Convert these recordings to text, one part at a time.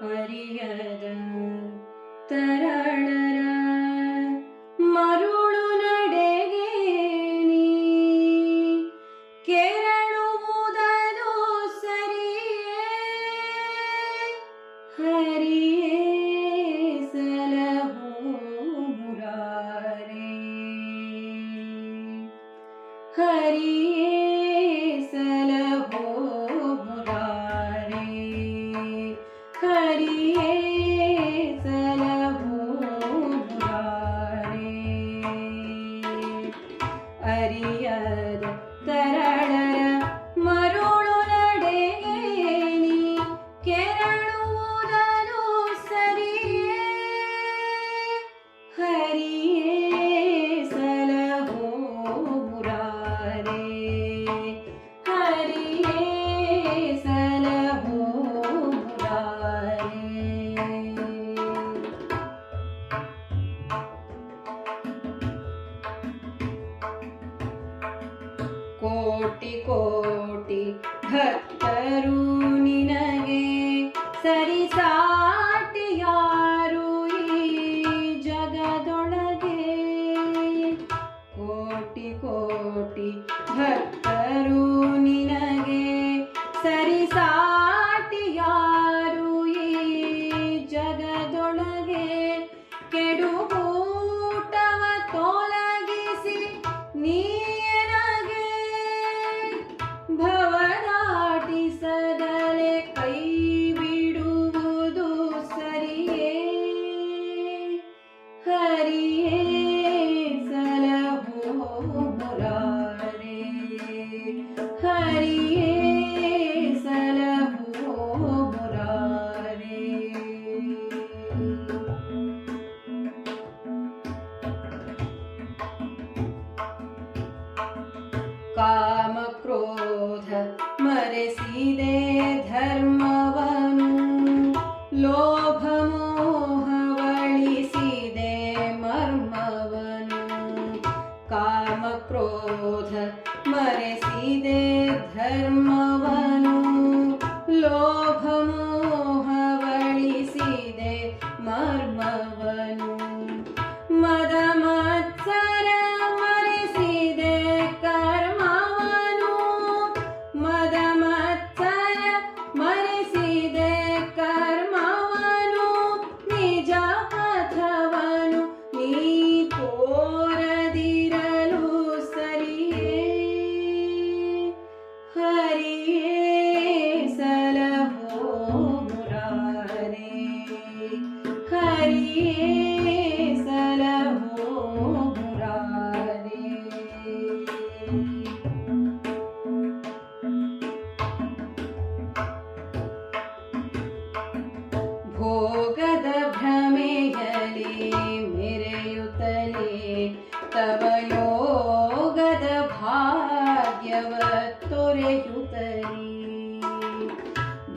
ಅರಿಯದ ತರಳರ ಮರುಳು ನಡೆಗೆ ನೀ ಕೆರಳುವುದದು ಸರಿಯೇ ಹರಿಯೇ. ಕೋಟಿ ಕೋಟಿ ಭಕ್ತರು ನಿನಗೆ ಸರಿಸಾಟಿ ಯಾರು ಈ ಜಗದೊಳಗೆ? ಕೋಟಿ ಕೋಟಿ ಭಕ್ತರು ನಿನಗೆ ಸರಿಸಾಟಿ ಕ್ರೋಧ ಮರೆಸಿದೆ ಧರ್ಮವನು ಲೋಭ ಮೋಹವಳಿಸಿದೆ ಮರ್ಮವನು ಕಾಮ ಕ್ರೋಧ ಮರೆಸಿದೆ ಧರ್ಮವನು ಲೋಭ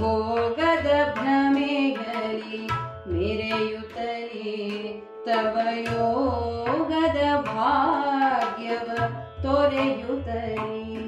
गद भ्रमे गरि मेरे तरि तबयोग भाग्य तोरेतरि